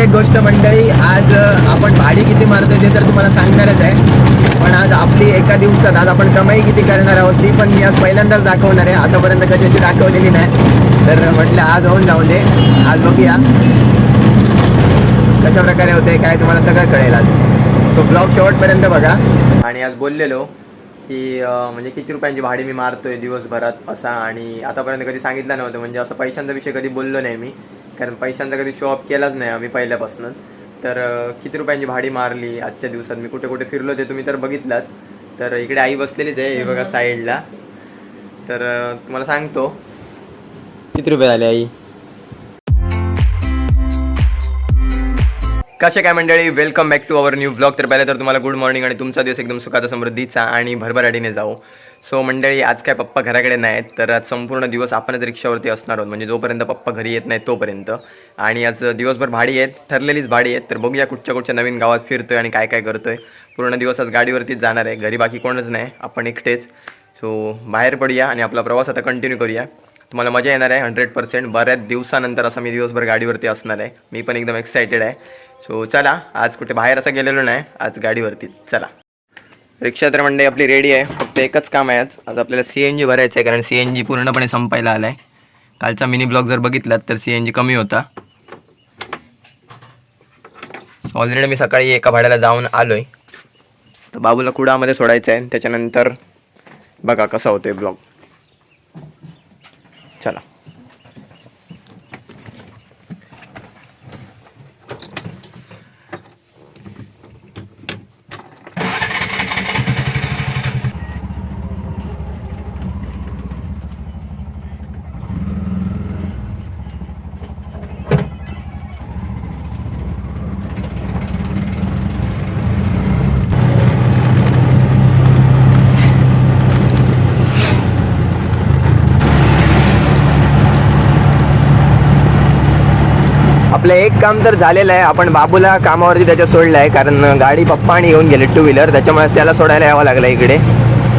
एक गोष्ट मंडळी आज आपण भाडी किती मारतोय ते तर तुम्हाला सांगणारच आहे. पण आज आपली एका दिवसात आज आपण कमाई किती करणार आहोत ती पण मी आज पहिल्यांदाच दाखवणार आहे. आतापर्यंत कधी दाखवलेली नाही. तर म्हटलं आज होऊन जाऊ दे. आज बघूया. कशा प्रकारे होते काय तुम्हाला सगळं कळेल आज. सो ब्लॉग शेवटपर्यंत बघा. आणि आज बोललेलो की म्हणजे किती रुपयांची भाडी मी मारतोय दिवसभरात असा आणि आतापर्यंत कधी सांगितलं नव्हतं. म्हणजे असं पैशांचा विषय कधी बोललो नाही मी. कारण पैशांचा कधी शो ऑफ केलाच नाही आम्ही पहिल्यापासून. तर किती रुपयांची भाडी मारली आजच्या दिवसात? मी कुठे कुठे फिरलो ते तुम्ही तर बघितलाच. तर इकडे आई बसलेलीच आहे हे बघा साईडला. तर तुम्हाला सांगतो. किती रुपये झाले आई? कसे काय मंडळी? Welcome back to our new blog तर पहिलं तर तुम्हाला गुड मॉर्निंग आणि तुमचा दिवस एकदम सुखाचा समृद्धीचा आणि भरभराटीने जाऊ सो मंडळी आज काय पप्पा घराकडे नाहीत तर आज संपूर्ण दिवस आपणच रिक्षावरती असणार आहोत. म्हणजे जोपर्यंत पप्पा घरी येत नाहीत तोपर्यंत. आणि आज दिवसभर भाडी आहेत ठरलेलीच भाडी आहेत तर बघूया कुठच्या कुठच्या नवीन गावात फिरतोय आणि काय काय करतोय. पूर्ण दिवस आज गाडीवरतीच जाणार आहे घरी बाकी कोणच नाही आपण एकटेच. सो बाहेर पडूया आणि आपला प्रवास आता कंटिन्यू करूया. तुम्हाला मजा येणार आहे हंड्रेड पर्सेंट बऱ्याच दिवसानंतर असं मी दिवसभर गाडीवरती असणार आहे. मी पण एकदम एक्सायटेड आहे. सो चला आज कुठे बाहेर असं गेलेलो नाही आज गाडीवरती. चला. रिक्षा तर मंडळी आपली रेडी आहे. फक्त एकच काम आहे आज. आज आपल्याला सी एन जी भरायचं आहे कारण सी एन जी पूर्णपणे संपायला आला आहे कालचा मिनी ब्लॉग जर बघितलात तर सी एन जी कमी होता. ऑलरेडी मी सकाळी एका भाड्याला जाऊन आलो आहे तर बाबूला कुडामध्ये सोडायचं आहे त्याच्यानंतर बघा कसा होतोय ब्लॉग चला. आपलं एक काम तर झालेलं आहे. आपण बाबूला कामावरती त्याच्या सोडलं आहे. कारण गाडी पप्पाने येऊन गेले टू व्हीलर त्याच्यामुळे त्याला सोडायला यावं लागलं इकडे.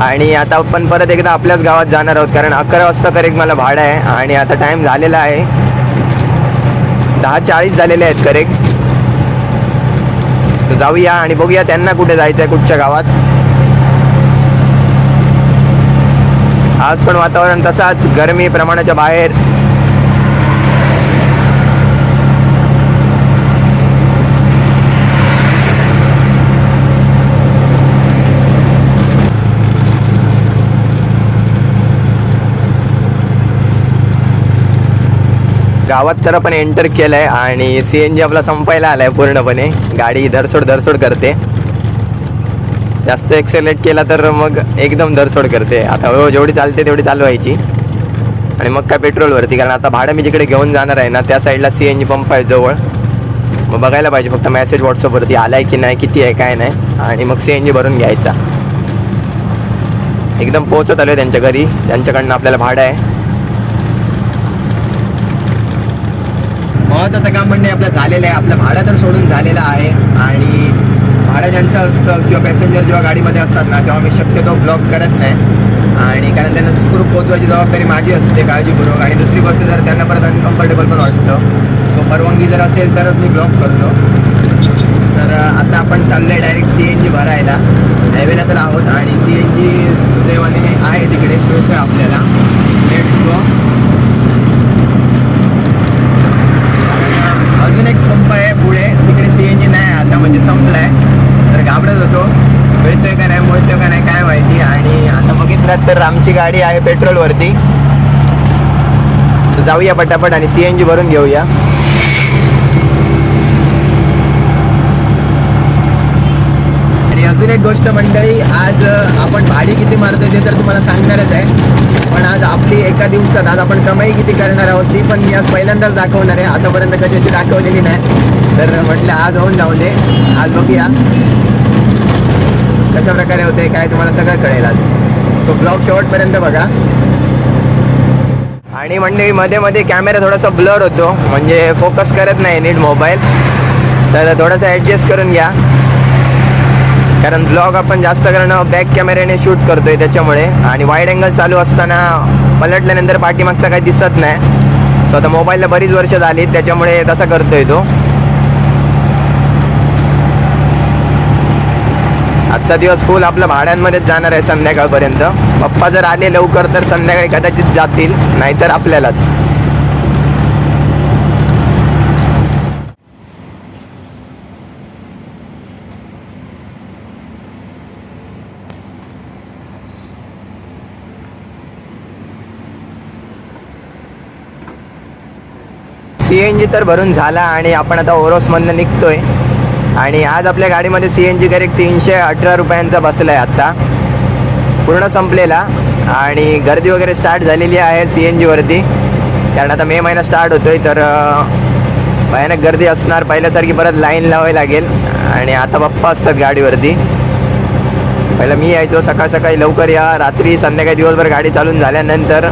आणि आता आपण परत एकदा आपल्याच गावात जाणार आहोत. कारण अकरा वाजता करेक्ट मला भाडं आहे. आणि आता टाईम झालेला आहे. दहा चाळीस झालेले आहेत करेक्ट तर जाऊया आणि बघूया त्यांना कुठे जायचं आहे कुठच्या गावात. आज पण वातावरण तसाच. गरमी प्रमाणाच्या बाहेर. गावात तर आपण एंटर केलं आहे आणि सी एन जी आपला संपायला आला आहे पूर्णपणे. गाडी धरसोड धरसोड करते. जास्त एक्सेलेट केला तर मग एकदम धरसोड करते. आता हो, जेवढी चालते तेवढी चालवायची आणि मग काय पेट्रोलवरती कारण आता भाडं मी जिकडे घेऊन जाणार आहे ना त्या साईडला सी एन जी पंप आहे जवळ. मग बघायला पाहिजे फक्त मेसेज व्हॉट्सअपवरती आलाय की नाही किती आहे काय नाही. आणि मग सी एन जी भरून घ्यायचा. एकदम पोहोचत आहे त्यांच्या घरी. त्यांच्याकडनं आपल्याला भाडं आहे. महत्त्वाचं काम म्हणणे आपलं झालेलं आहे. आपलं भाडं तर सोडून झालेलं आहे. आणि भाडं ज्यांचं असतं किंवा पॅसेंजर जेव्हा गाडीमध्ये असतात ना तेव्हा मी शक्यतो ब्लॉक करत नाही. आणि कारण त्यांना सुखरूप पोहोचवायची जबाबदारी माझी असते काळजीपूर्वक. आणि दुसरी गोष्ट जर त्यांना परत अनकम्फर्टेबल पण वाटतं सो परवानगी जर असेल तरच मी ब्लॉक करतो. तर आता आपण चाललोय डायरेक्ट सी एन जी भरायला. हायवेला तर आहोत. आणि सी एन जी सुदैवाने आहे तिकडे मिळतोय आपल्याला. लेट्स गो अजून एक पंप आहे पुढे तिकडे सी एन जी नाही आता म्हणजे संपलाय तर घाबरत होतो मिळतोय का नाही मिळतोय का नाही काय माहिती आणि आता तर आमची गाडी आहे पेट्रोलवरती. जाऊया पटापट आणि सी एन जी भरून घेऊया. आणि अजून एक गोष्ट मंडळी आज आपण भाडी किती मारतोय ते तर तुम्हाला सांगणारच आहे. पण आज आपली एका दिवसात आज आपण कमाई किती करणार आहोत ती पण मी आज पहिल्यांदाच दाखवणार आहे. आतापर्यंत कधी अशी दाखवलेली नाही. तर म्हटलं आज होऊन जाऊ दे. आज बघूया. कशा प्रकारे होते काय तुम्हाला सगळं कळेल आज. सो ब्लॉग शेवटपर्यंत बघा. आणि म्हणजे मध्ये मध्ये कॅमेरा थोडासा ब्लर होतो. म्हणजे फोकस करत नाही नीट मोबाईल तर थोडासा ॲडजस्ट करून घ्या. कारण ब्लॉग आपण जास्त करणं बॅक कॅमेऱ्याने शूट करतोय त्याच्यामुळे. आणि वाईड अँगल चालू असताना पलटल्यानंतर पाठीमागचा काही दिसत नाही. तर आता मोबाईलला बरीच वर्ष झाली त्याच्यामुळे तसा करतोय तो. आजचा दिवस फुल आपल्या भाड्यांमध्येच जाणार आहे संध्याकाळपर्यंत. पप्पा जर आले लवकर तर संध्याकाळी कदाचित जातील नाहीतर आपल्यालाच. सी एन जी तर भरून झाला आणि आपण आता ओरोसमधनं निघतोय. आणि आज आपल्या गाडीमध्ये सी एन जी करेक्ट तीनशे अठरा रुपयांचा बसला आहे आत्ता. पूर्ण संपलेला. आणि गर्दी वगैरे स्टार्ट झालेली आहे सी एन जीवरती कारण आता मे महिना स्टार्ट होतोय तर भयानक गर्दी असणार. पहिल्यासारखी परत लाईन लावावी लागेल. आणि आता पप्पा असतात गाडीवरती. पहिलं मी यायचो सकाळ सकाळी लवकर या. रात्री संध्याकाळी दिवसभर गाडी चालून झाल्यानंतर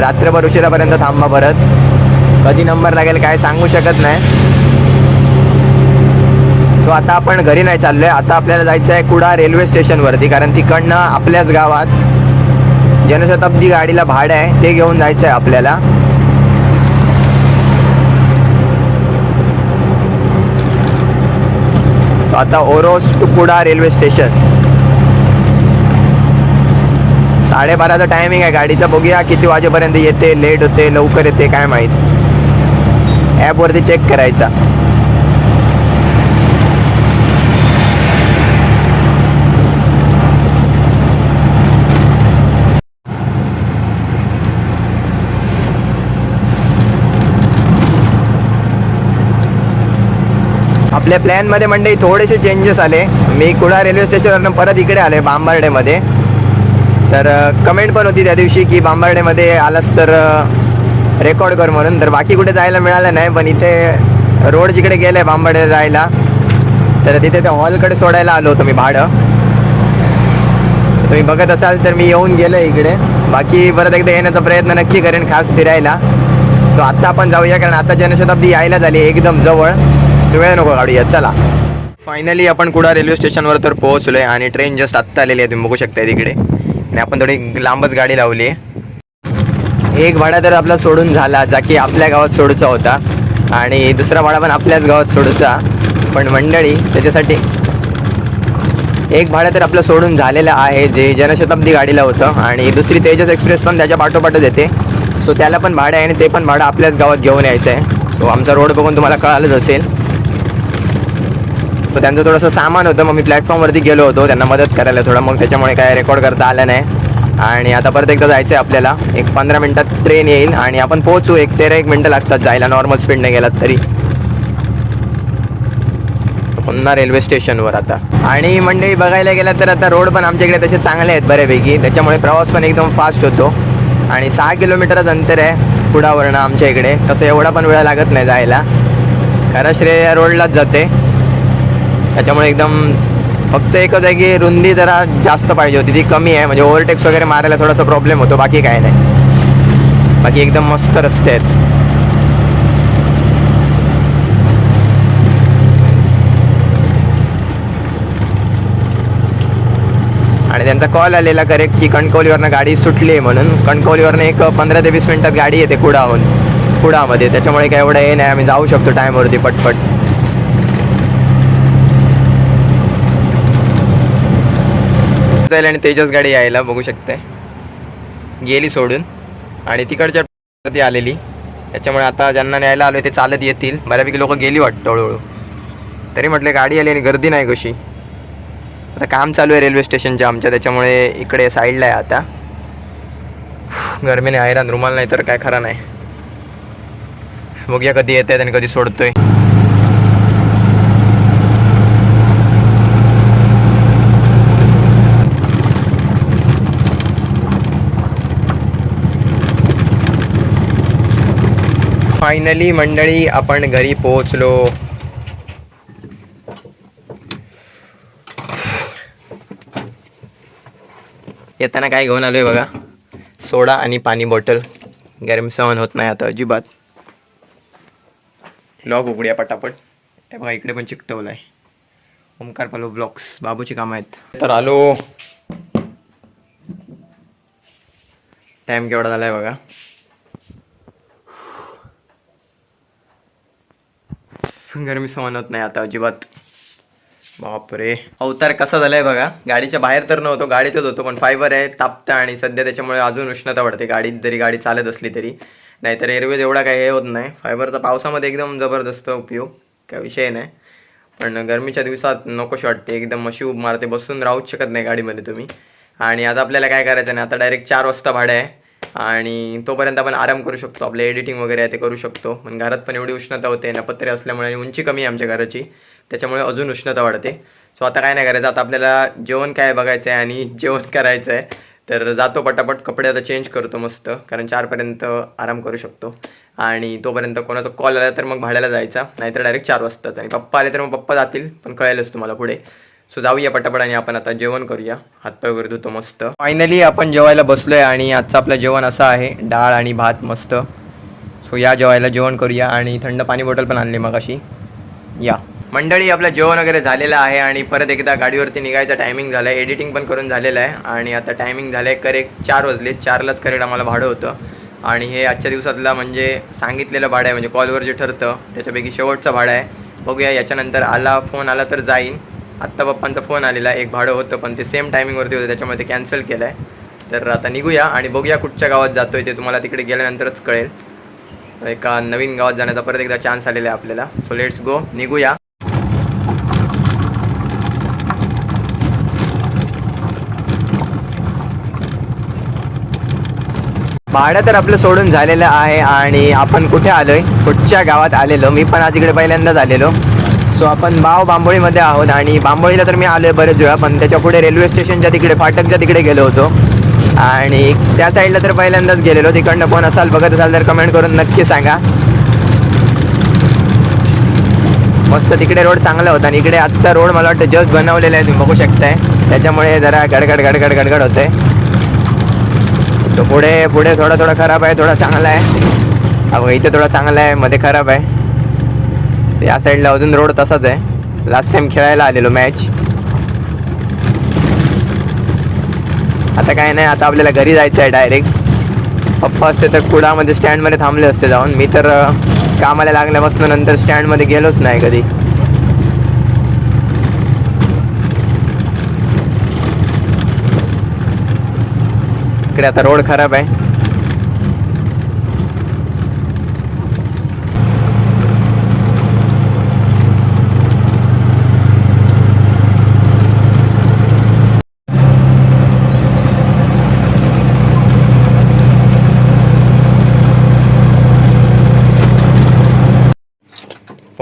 रात्रभर उशिरापर्यंत थांबा परत. कधी नंबर लागेल काय सांगू शकत नाही. सो आता आपण घरी नाही चाललोय. आता आपल्याला जायचं आहे कुडा रेल्वे स्टेशनवरती कारण तिकडनं आपल्याच गावात जनशताब्दी गाडीला भाडं आहे ते घेऊन जायचं आहे आपल्याला. आता Oros to Kuda railway station साडेबाराचा टायमिंग आहे गाडीचा. बघूया किती वाजेपर्यंत येते लेट होते लवकर येते काय माहीत. ॲपवरती चेक करायचा. आपल्या प्लॅनमध्ये मंडळी थोडेसे चेंजेस आले. मी कुडा रेल्वे स्टेशनवरनं परत इकडे आले बांबर्डेमध्ये. तर कमेंट पण होती त्या दिवशी की बांबर्डेमध्ये आलास तर रेकॉर्ड कर म्हणून. तर बाकी कुठे जायला मिळालं नाही पण इथे रोड जिकडे गेलं आहे बांबर्डे जायला तर तिथे त्या हॉलकडे सोडायला आलो होतो मी भाडं. तुम्ही बघत असाल तर मी येऊन गेलो इकडे. बाकी परत एकदा येण्याचा प्रयत्न नक्की करेन खास फिरायला. सो आत्ता आपण जाऊया कारण आता जनशताब्दी यायला झाली एकदम जवळ. वेळ नको काढूया चला. फायनली आपण कुडा रेल्वे स्टेशनवर तर पोहोचलोय आणि ट्रेन जस्ट आत्ता आलेली आहे तुम्ही बघू शकता तिकडे. आणि आपण थोडी लांबच गाडी लावली आहे. एक भाडा तर आपला सोडून झाला जा की आपल्या गावात सोडूचा होता. आणि दुसरा भाडा पण आपल्याच गावात सोडूचा. पण मंडळी त्याच्यासाठी एक भाडं तर आपलं सोडून झालेलं आहे जे जनशताब्दी गाडीला होतं. आणि दुसरी तेजस एक्सप्रेस पण त्याच्या पाठोपाठच येते सो त्याला पण भाडं आहे आणि ते पण भाडं आपल्याच गावात घेऊन यायचं आहे सो आमचा रोड बघून तुम्हाला कळालंच असेल. तर त्यांचं थोडंसं सामान होतं मग मी प्लॅटफॉर्मवरती गेलो होतो. त्यांना मदत करायला थोडं मग त्याच्यामुळे काय रेकॉर्ड करता आलं नाही. आणि आता परत एकदा जायचं आहे आपल्याला. एक पंधरा मिनटात ट्रेन येईल आणि आपण पोहोचू. एक तेरा एक मिनटं लागतात जायला. नॉर्मल स्पीडने गेलात तरी. पुन्हा रेल्वे स्टेशनवर आता. आणि मंडळी बघायला गेला तर आता रोड पण आमच्या इकडे तसे चांगले आहेत बऱ्यापैकी. त्याच्यामुळे प्रवास पण एकदम फास्ट होतो. आणि सहा किलोमीटरच अंतर आहे पुढावरणं आमच्या इकडे. तसं एवढा पण वेळ लागत नाही जायला. खरं श्रेय या रोडलाच जाते. त्याच्यामुळे एकदम फक्त एकच आहे की रुंदी जरा जास्त पाहिजे होती. ती कमी आहे. म्हणजे ओव्हरटेक्स वगैरे मारायला थोडासा प्रॉब्लेम होतो. बाकी काय नाही. बाकी एकदम मस्त रस्ते आहेत. आणि त्यांचा कॉल आलेला करेक्ट की कणकवलीवरनं गाडी सुटली आहे म्हणून. कणकवलीवरनं एक पंधरा ते वीस मिनिटात गाडी येते कुडाहून. कुडामध्ये. त्याच्यामुळे काय एवढं हे नाही. आम्ही जाऊ शकतो टाईमवरती पटपट. जाईल आणि तेजस गाडी यायला बघू शकते. गेली सोडून. आणि तिकडच्या ती आलेली. त्याच्यामुळे आता ज्यांना न्यायला आलो ते चालत येतील. बऱ्यापैकी लोक गेली वाटतं हळूहळू. तरी म्हटलं गाडी आली आणि गर्दी नाही कशी. आता काम चालू आहे रेल्वे स्टेशनच्या आमच्या. त्याच्यामुळे इकडे साईडला आहे आता. गरमीने हैराण. रुमाल नाही तर काय खरं नाही. बघूया कधी येत आहेत आणि कधी सोडतोय. फायनली मंडळी आपण घरी पोहोचलो. येताना काय घेऊन आलोय बघा. सोडा आणि पाणी बॉटल. गरम सहन होत नाही आता अजिबात. लॉक उघड्या पटापट. हे बघा इकडे पण चिकटवलं आहे ओमकार पालो ब्लॉक्स बाबूची कामं आहेत. तर आलो. टाइम केवढा झालाय बघा. गरमी समान होत नाही आता अजिबात. बापरे. अवतार कसा झालाय बघा. गाडीच्या बाहेर तर नव्हतो गाडीतच होतो पण फायबर आहे तापतं आणि सध्या त्याच्यामुळे अजून उष्णता वाढते. गाडीत जरी गाडी चालत असली तरी. नाहीतर एअरवेज एवढा काही हे होत नाही. फायबरचा पावसामध्ये एकदम जबरदस्त उपयोग. काय विषय नाही. पण गरमीच्या दिवसात नकोशी वाटते एकदम मशी उब मारते. बसून राहूच शकत नाही गाडीमध्ये तुम्ही. आणि आता आपल्याला काय करायचं नाही. आता डायरेक्ट चार वाजता भाडं आहे. आणि तोपर्यंत आपण आराम करू शकतो. आपलं एडिटिंग वगैरे आहे ते करू शकतो. पण घरात पण एवढी उष्णता होते नपत्रे असल्यामुळे आणि उंची कमी आहे आमच्या घराची. त्याच्यामुळे अजून उष्णता वाढते. सो आता काय नाही करायचं. आता आपल्याला जेवण काय बघायचं आहे आणि जेवण करायचं आहे तर जातो पटापट. कपडे आता चेंज करतो मस्त कारण चारपर्यंत आराम करू शकतो. आणि तोपर्यंत कोणाचा कॉल आला तर मग भाड्याला जायचा. नाहीतर डायरेक्ट चार वाजताच. आणि पप्पा आले तर मग पप्पा जातील पण कळेलच तुम्हाला पुढे. सो जाऊया पटापट आणि आपण आता जेवण करूया. हातपाय वगैरे धुतो मस्त. फायनली आपण जेवायला बसलोय आणि आजचं आपलं जेवण असं आहे डाळ आणि भात मस्त. सो या जेवायला जेवण करूया आणि थंड पाणी बॉटल पण आणली मग अशी या. मंडळी आपलं जेवण वगैरे झालेलं आहे आणि परत एकदा गाडीवरती निघायचा टायमिंग झाला आहे एडिटिंग पण करून झालेलं आहे आणि आता टायमिंग झालं आहे करेक्ट चार वाजले. चारलाच करेक्ट आम्हाला भाडं होतं. आणि हे आजच्या दिवसातला म्हणजे सांगितलेलं भाडं आहे म्हणजे कॉलवर जे ठरतं त्याच्यापैकी शेवटचं भाडं आहे. बघूया याच्यानंतर आला फोन आला तर जाईन. आत्ता पप्पांचा फोन आलेला एक भाडं होतं पण ते सेम टायमिंगवरती होतं त्याच्यामुळे ते कॅन्सल केलं आहे तर आता निघूया आणि बघूया कुठच्या गावात जातो आहे ते तुम्हाला तिकडे गेल्यानंतरच कळेल. एका नवीन गावात जाण्याचा परत एकदा चान्स आलेला आहे आपल्याला. सो लेट्स गो निघूया. भाडं तर आपलं सोडून झालेलं आहे आणि आपण कुठे आलोय? कुठच्या गावात आलेलो? मी पण आज इकडे पहिल्यांदाच आलेलो. सो आपण बाव बांबोळीमध्ये आहोत आणि बांबोळीला तर मी आलो आहे बरेच वेळा पण त्याच्या पुढे रेल्वे स्टेशनच्या तिकडे फाटकच्या तिकडे गेलो होतो. आणि त्या साईडला तर पहिल्यांदाच गेलेलो. तिकडनं कोण असाल बघत असाल तर कमेंट करून नक्की सांगा. मस्त तिकडे रोड चांगला होता आणि इकडे आत्ता रोड मला वाटतं जस्ट बनवलेला आहे तुम्ही बघू शकताय. त्याच्यामुळे जरा गडगड गडगड गडगड होते तो पुढे पुढे थोडा थोडा खराब आहे थोडा चांगला आहे. अहो इथे थोडा चांगला आहे मध्ये खराब आहे. या साईडला अजून रोड तसाच आहे. लास्ट टाइम खेळायला आलेलो मॅच आता काय नाही आता आपल्याला घरी जायचं आहे डायरेक्ट पप्पा असते तर कुडामध्ये स्टँडमध्ये थांबले असते जाऊन. मी तर कामाला लागल्यापासून नंतर स्टँडमध्ये गेलोच नाही कधी. इकडे आता रोड खराब आहे.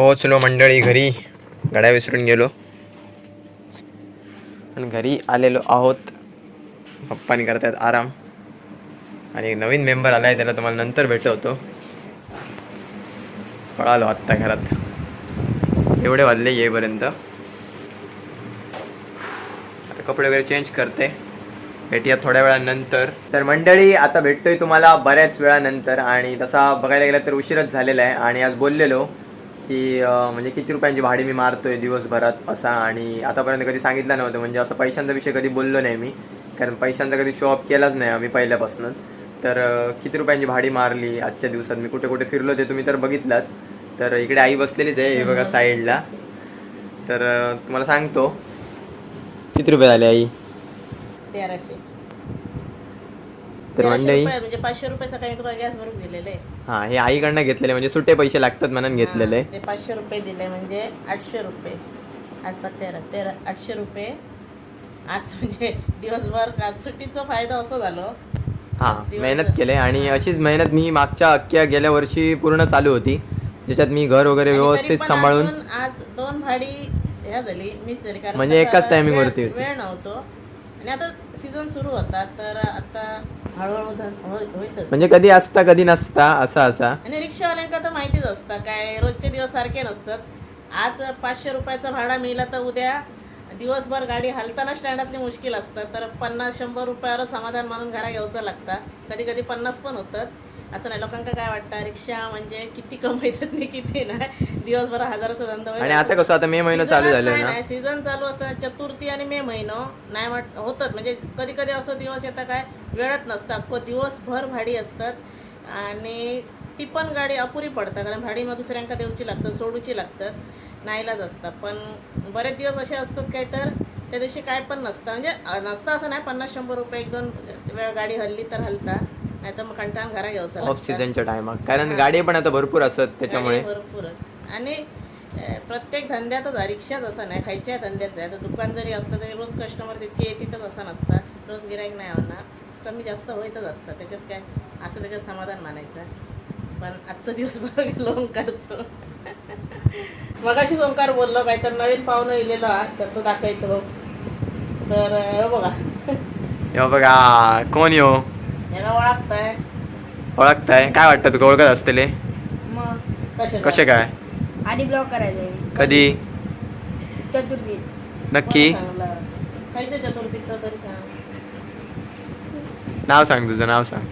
पोहोचलो मंडळी घरी. गड्या विसरून गेलो. आणि घरी आलेलो आहोत. पप्पानी करतायत आराम. आणि एक नवीन मेंबर आलाय त्याला तुम्हाला नंतर भेटवतो. पळालो आत्ता घरात. एवढे वाजले येईपर्यंत. आता कपडे वगैरे चेंज करते. भेटूया थोड्या वेळानंतर. तर मंडळी आता भेटतोय तुम्हाला बऱ्याच वेळानंतर. आणि तसा बघायला गेला तर उशीरच झालेला आहे. आणि आज बोललेलो की म्हणजे किती रुपयांची भाडी मी मारतोय दिवसभरात असा आणि आतापर्यंत कधी सांगितलं नव्हतं. म्हणजे असं पैशांचा विषय कधी बोललो नाही मी. कारण पैशांचा कधी शो ऑफ केलाच नाही आम्ही पहिल्यापासून. तर किती रुपयांची भाडी मारली आजच्या दिवसात? मी कुठे कुठे फिरलो ते तुम्ही तर बघितलाच. तर इकडे आई बसलेलीच आहे हे बघा साईडला. तर तुम्हाला सांगतो. किती रुपये झाले आई? तेराशे. तर मंडळी म्हणजे पाचशे रुपये सकाळी तुम्हाला गॅस भरून दिलेले. हा हे आईकडनं घेतलेले म्हणजे सुटे पैसे लागतात म्हणून घेतलेले. ते पाचशे रुपये दिले म्हणजे आठशे रुपये. आठ पाच तेरा तेरा आठशे रुपये. आज म्हणजे दिवसभर आज सुट्टीचा फायदा असं झालो. हा मेहनत केले आणि अशीच मेहनत मी मागच्या अख्ख्या गेल्या वर्षी पूर्ण चालू होती. ज्याच्यात मी घर वगैरे व्यवस्थित सांभाळून आज दोन भाडी ह्या झाली मिस झाली कारण म्हणजे एकाच वेळ- वरती. वेळ नव्हतो. आणि आता सीझन सुरू होता तर आता हळूहळू धन- होय- होईतच. म्हणजे कधी असता कधी नसता असा असा. आणि रिक्षावाल्यांका तर माहितीच असतं. काय रोजचे दिवस सारखे नसतात. आज पाचशे रुपयाचा भाडा मिळाला तर उद्या दिवसभर गाडी हलताना स्टँडातली मुश्किल असतात तर पन्नास शंभर रुपयावर समाधान मानून घरा घ्यायचं लागतं. कधी कधी पन्नास पण होतात असं नाही लोकांका काय वाटतं रिक्षा म्हणजे किती कमवतात नाही किती नाही. दिवसभर हजाराचा धंदा आणि आता कसं आता मे महिना चालू झालं ना? सीझन चालू असतात चतुर्थी आणि मे महिनो नाही वाट होतात. म्हणजे कधी कधी असं दिवस येतात काय वेळच नसतात को दिवसभर भाडी असतात. आणि ती पण गाडी अपुरी पडतात. कारण भाडी मग दुसऱ्यांका देऊची लागतात सोडूची लागतात नाईलाज असतं पण बरेच दिवस असे असतात काय तर त्या दिवशी काय पण नसतं. म्हणजे नसतं असं नाही पन्नास शंभर रुपये एक दोन वेळ गाडी हल्ली तर हलता नाही तर मग कंटाळून घरा घ्यायचं ऑफ सीझनच्या टायमात कारण गाडी पण आता भरपूर असत त्याच्यामुळे. भरपूर आणि प्रत्येक धंद्यातच रिक्षाच असं नाही खायच्या धंद्याचं आहे. तर दुकान जरी असलं तरी रोज कस्टमर तितके येतीतच असं नसतं रोज गिराईक नाही होणार. कमी जास्त होईतच असतं त्याच्यात काय असं त्याच्यात समाधान मानायचं पण आजचा दिवस बरं गेलो ओंकारचं मगाशी ओंकार बोललो काय तर नवीन पाहुणं इलेलो तर तो दाखवायचं बघ तर हे बघा. हे बघा कोण यो? याला ओळखताय. ओळखताय? काय वाटतं तुका ओळखत असतले? मग. कसे कसे काय? आधी ब्लॉक करायचे. कधी? चतुर्थी. नक्की? खायचं चतुर्थीचं तरी सांग. नाव सांग तुझं नाव सांग.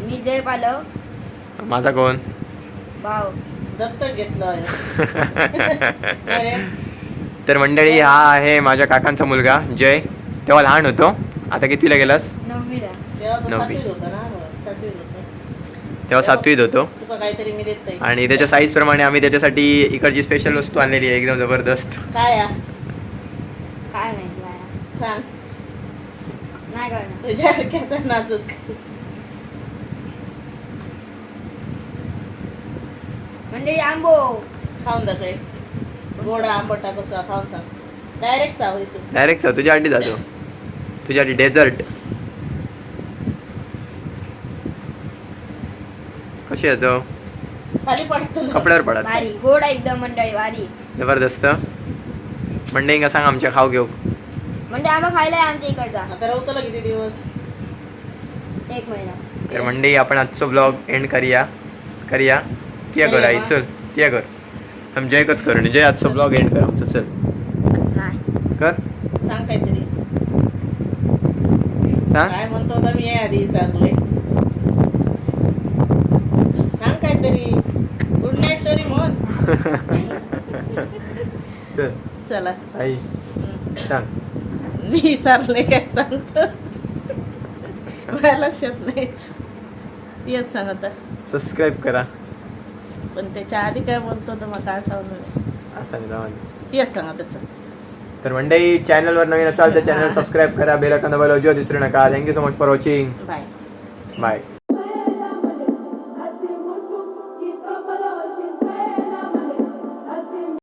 मी जय पालव माझा कोण? भाव. दत्तक घेतलं आहे. अरे. तर मंडळी हा आहे माझ्या काकांचा मुलगा जय. तेव्हा लहान होतो. आता कितवीला गेलास? नववी. सातवीत होता ना? सातवीत होता. तेव्हा सातवीत होतो. तुका काहीतरी मी देत नाही. आणि त्याच्या साईज प्रमाणे आम्ही त्याच्यासाठी इकडची स्पेशल वस्तू आणलेली आहे एकदम जबरदस्त. काय काय नाजूक. मंडळी आंबो. खाऊन दाखव. गोडा आंबटा कसा खाऊन सांग. डायरेक्ट चावईसू डायरेक्ट तुझ्या आधी जातो. तुझ्या आधी डेझर्ट कशी येतो खाली पडतो कपड्यावर पडत भारी गोड आहे एकदम मंडळी भारी. जबरदस्त. मंडळी का सांग आमच्या खाऊ घेऊ. म्हणजे आंबा खायला आहे आमच्या इकडचा. आता रवतला किती दिवस? एक महिना. तर मंडळी आपण आजचो ब्लॉग एंड करूया. करूया. किया कर आई चल किया कर आम जय कच कर जय आजचो ब्लॉग एंड कर आमचं चल. कर. सांग काहीतरी. सांग. काय म्हणतो होता मी आधी सांगले सांग काहीतरी. गुड नाईट तरी म्हण. चल. चला. आई. सांग. मी विसरले काय सांगतो. माझ्या लक्षात नाही. तेच सांग आता. सबस्क्राईब करा. पण त्याच्या आधी काय बोलतो तर मग काय नाही राव. तेच सांगा त्याचं तर मंडळी चॅनलवर नवीन असाल तर चॅनल सबस्क्राईब करा बेल आयकॉन दाबायला अजिबात विसरू नका. Thank you so much for watching bye bye